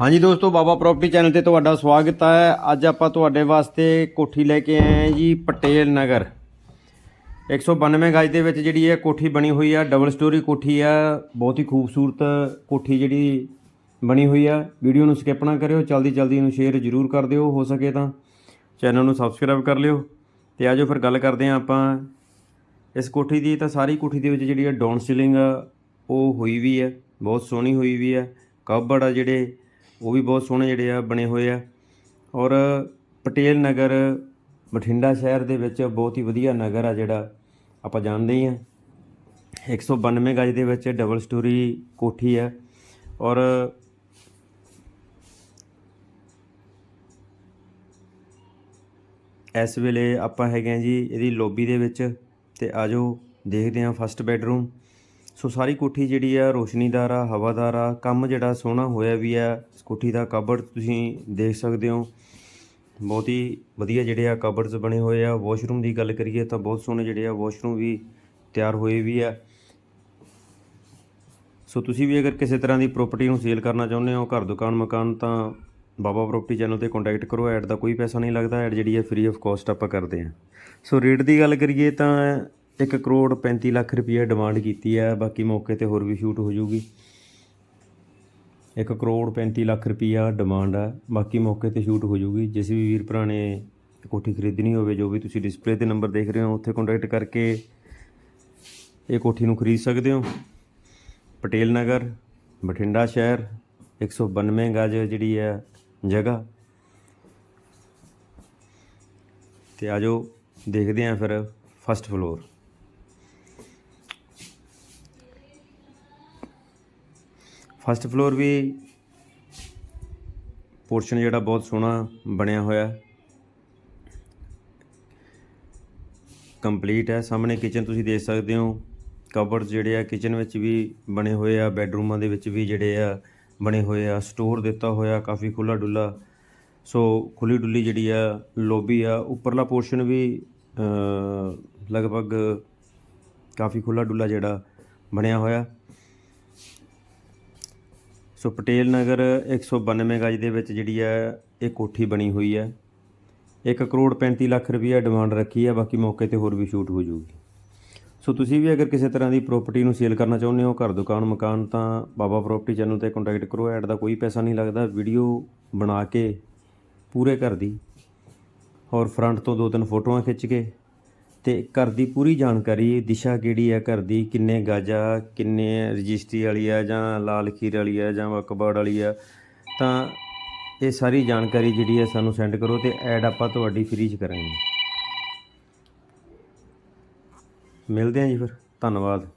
ਹਾਂਜੀ ਦੋਸਤੋ, ਬਾਬਾ property channel ਤੇ ਤੁਹਾਡਾ ਸਵਾਗਤ ਹੈ। ਅੱਜ ਆਪਾਂ ਤੁਹਾਡੇ ਵਾਸਤੇ ਕੋਠੀ ਲੈ ਕੇ ਆਏ ਹਾਂ ਜੀ ਪਟੇਲ ਨਗਰ। 192 ਗਜ ਦੇ ਵਿੱਚ ਜਿਹੜੀ ਇਹ ਕੋਠੀ ਬਣੀ ਹੋਈ ਆ ਡਬਲ ਸਟੋਰੀ ਕੋਠੀ ਆ, ਬਹੁਤ ਹੀ ਖੂਬਸੂਰਤ ਕੋਠੀ ਜਿਹੜੀ ਬਣੀ ਹੋਈ ਆ। ਵੀਡੀਓ ਨੂੰ ਸਕਿਪ ਨਾ ਕਰਿਓ ਜਲਦੀ ਜਲਦੀ ਇਹਨੂੰ ਸ਼ੇਅਰ ਜ਼ਰੂਰ ਕਰ ਦਿਓ, ਹੋ ਸਕੇ ਤਾਂ ਚੈਨਲ ਨੂੰ ਸਬਸਕ੍ਰਾਈਬ ਕਰ ਲਿਓ। ਤੇ ਆਜੋ ਫਿਰ ਗੱਲ ਕਰਦੇ ਹਾਂ ਆਪਾਂ। ਇਸ ਕੋਠੀ ਦੀ ਤਾਂ ਸਾਰੀ ਕੋਠੀ ਦੇ ਵਿੱਚ ਜਿਹੜੀ ਆ ਡਾਊਨ ਸੀਲਿੰਗ ਆ, ਉਹ ਹੋਈ ਵੀ ਹੈ ਬਹੁਤ ਸੋਹਣੀ ਹੋਈ ਵੀ ਹੈ ਕਬੜ ਆ ਜਿਹੜੇ ਉਹ ਵੀ ਬਹੁਤ ਸੋਹਣੇ ਜਿਹੜੇ ਆ ਬਣੇ ਹੋਏ ਆ। ਔਰ ਪਟੇਲ ਨਗਰ ਬਠਿੰਡਾ ਸ਼ਹਿਰ ਦੇ ਵਿੱਚ ਬਹੁਤ ਹੀ ਵਧੀਆ ਨਗਰ ਆ ਜਿਹੜਾ ਆਪਾਂ ਜਾਣਦੇ ਹੀ ਆ। 192 ਗਜ ਦੇ ਵਿੱਚ ਡਬਲ ਸਟੋਰੀ ਕੋਠੀ ਆ। ਔਰ ਇਸ ਵੇਲੇ ਆਪਾਂ ਹੈਗੇ ਆ ਜੀ ਇਹਦੀ ਲੌਬੀ ਦੇ ਵਿੱਚ ਤੇ ਆਜੋ ਦੇਖਦੇ ਆ ਫਸਟ ਬੈਡਰੂਮ ਸੋ ਸਾਰੀ ਕੋਠੀ ਜਿਹੜੀ ਆ ਰੋਸ਼ਨੀਦਾਰ ਆ ਹਵਾਦਾਰ ਆ ਕੰਮ ਜਿਹੜਾ ਸੋਹਣਾ ਹੋਇਆ ਵੀ ਆ, ਇਸ ਕੋਠੀ ਦਾ ਕਬੜ ਤੁਸੀਂ ਦੇਖ ਸਕਦੇ ਹੋ। ਬਹੁਤ ਹੀ ਵਧੀਆ ਜਿਹੜੇ ਆ ਕਬਰਸ ਬਣੇ ਹੋਏ ਆ। ਵਾਸ਼ਰੂਮ ਦੀ ਗੱਲ ਕਰੀਏ ਤਾਂ ਬਹੁਤ ਸੋਹਣੇ ਜਿਹੜੇ ਆ ਵਾਸ਼ਰੂਮ ਵੀ ਤਿਆਰ ਹੋਏ ਵੀ ਆ। ਸੋ ਤੁਸੀਂ ਵੀ ਅਗਰ ਕਿਸੇ ਤਰ੍ਹਾਂ ਦੀ ਪ੍ਰਾਪਰਟੀ ਨੂੰ ਸੇਲ ਕਰਨਾ ਚਾਹੁੰਦੇ ਹੋ, ਘਰ ਦੁਕਾਨ ਮਕਾਨ ਤਾਂ ਬਾਬਾ ਪ੍ਰਾਪਰਟੀ ਚੈਨਲ ਤੇ ਕੰਟੈਕਟ ਕਰੋ। ਐਡ ਦਾ ਕੋਈ ਪੈਸਾ ਨਹੀਂ ਲੱਗਦਾ। ਐਡ ਜਿਹੜੀ ਹੈ ਫ੍ਰੀ ਆਫ ਕਾਸਟ ਆਪਾਂ ਕਰਦੇ ਹਾਂ। ਸੋ ਰੇਟ ਦੀ ਗੱਲ ਕਰੀਏ ਤਾਂ 1 ਕਰੋੜ 35 ਲੱਖ ਰੁਪਏ ਡਿਮਾਂਡ ਕੀਤੀ ਹੈ, ਬਾਕੀ ਮੌਕੇ ਤੇ ਹੋਰ ਵੀ ਸ਼ੂਟ ਹੋ ਜਾਊਗੀ। 1 ਕਰੋੜ 35 ਲੱਖ ਰੁਪਈਆ ਡਿਮਾਂਡ ਹੈ, ਬਾਕੀ ਮੌਕੇ ਤੇ ਸ਼ੂਟ ਹੋ ਜਾਊਗੀ। ਜਿਸ ਵੀ ਵੀਰ ਭਰਾ ਨੇ ਕੋਠੀ ਖਰੀਦਣੀ ਹੋਵੇ, ਜੋ ਵੀ ਤੁਸੀਂ ਡਿਸਪਲੇ ਤੇ ਨੰਬਰ ਦੇਖ ਰਹੇ ਹੋ, ਉੱਥੇ ਕੰਟੈਕਟ ਕਰਕੇ ਇਹ ਕੋਠੀ ਨੂੰ ਖਰੀਦ ਸਕਦੇ ਹੋ। ਪਟੇਲ ਨਗਰ, ਬਠਿੰਡਾ ਸ਼ਹਿਰ 192 ਗਜ ਜਿਹੜੀ ਹੈ ਜਗ੍ਹਾ। ਤੇ ਆਜੋ ਦੇਖਦੇ ਆਂ ਫਿਰ ਫਸਟ ਫਲੋਰ ਫਸਟ ਫਲੋਰ ਵੀ ਪੋਰਸ਼ਨ ਜਿਹੜਾ ਬਹੁਤ ਸੋਹਣਾ ਬਣਿਆ ਹੋਇਆ। ਕੰਪਲੀਟ ਹੈ। ਸਾਹਮਣੇ ਕਿਚਨ ਤੁਸੀਂ ਦੇਖ ਸਕਦੇ ਹੋ। ਕਬਰਡ ਜਿਹੜੇ ਆ ਕਿਚਨ ਵਿੱਚ ਵੀ ਬਣੇ ਹੋਏ ਆ। ਬੈੱਡਰੂਮਾਂ ਦੇ ਵਿੱਚ ਵੀ ਜਿਹੜੇ ਆ, ਬਣੇ ਹੋਏ ਆ। ਸਟੋਰ ਦਿੱਤਾ ਹੋਇਆ, ਕਾਫੀ ਖੁੱਲਾ ਡੁੱਲਾ ਸੋ ਖੁੱਲੀ ਡੁੱਲੀ ਜਿਹੜੀ ਆ ਲੋਬੀ ਆ। ਉੱਪਰਲਾ ਪੋਰਸ਼ਨ ਵੀ ਲਗਭਗ ਕਾਫੀ ਖੁੱਲਾ ਡੁੱਲਾ ਜਿਹੜਾ ਬਣਿਆ ਹੋਇਆ। ਸੋ ਪਟੇਲ ਨਗਰ 192 ਗਜ ਦੇ ਵਿੱਚ ਜਿਹੜੀ ਹੈ, ਇਹ ਕੋਠੀ ਬਣੀ ਹੋਈ ਹੈ। 1 ਕਰੋੜ 35 ਲੱਖ ਰੁਪਈਆ ਡਿਮਾਂਡ ਰੱਖੀ ਹੈ, ਬਾਕੀ ਮੌਕੇ ਤੇ ਹੋਰ ਵੀ ਸ਼ੂਟ ਹੋ ਜਾਊਗੀ। ਸੋ ਤੁਸੀਂ ਵੀ ਅਗਰ ਕਿਸੇ ਤਰ੍ਹਾਂ ਦੀ ਪ੍ਰਾਪਰਟੀ ਨੂੰ ਸੇਲ ਕਰਨਾ ਚਾਹੁੰਦੇ ਹੋ, ਘਰ, ਦੁਕਾਨ, ਮਕਾਨ, ਤਾਂ ਬਾਬਾ ਪ੍ਰਾਪਰਟੀ ਚੈਨਲ ਤੇ ਕੰਟੈਕਟ ਕਰੋ। ਐਡ ਦਾ ਕੋਈ ਪੈਸਾ ਨਹੀਂ ਲੱਗਦਾ। ਵੀਡੀਓ ਬਣਾ ਕੇ ਪੂਰੇ ਘਰ ਦੀ ਔਰ ਫਰੰਟ ਤੋਂ ਦੋ ਤਿੰਨ ਫੋਟੋਆਂ ਖਿੱਚ ਕੇ ਤੇ ਘਰ ਦੀ ਪੂਰੀ ਜਾਣਕਾਰੀ, ਦਿਸ਼ਾ ਕਿਹੜੀ ਹੈ ਘਰ ਦੀ, ਕਿੰਨੇ ਗਾਜਾ ਕਿੰਨੇ ਰਜਿਸਟਰੀ ਵਾਲੀ ਆ ਜਾਂ ਲਾਲ ਖੀਰ ਵਾਲੀ ਆ ਜਾਂ ਵਕਬੜ ਵਾਲੀ ਆ, ਤਾਂ ਇਹ ਸਾਰੀ ਜਾਣਕਾਰੀ ਜਿਹੜੀ ਹੈ ਸਾਨੂੰ ਸੈਂਡ ਕਰੋ ਤੇ ਐਡ ਆਪਾਂ ਤੁਹਾਡੀ ਫ੍ਰੀ ਚ ਕਰਾਂਗੇ। ਮਿਲਦੇ ਹਾਂ ਜੀ ਫਿਰ। ਧੰਨਵਾਦ।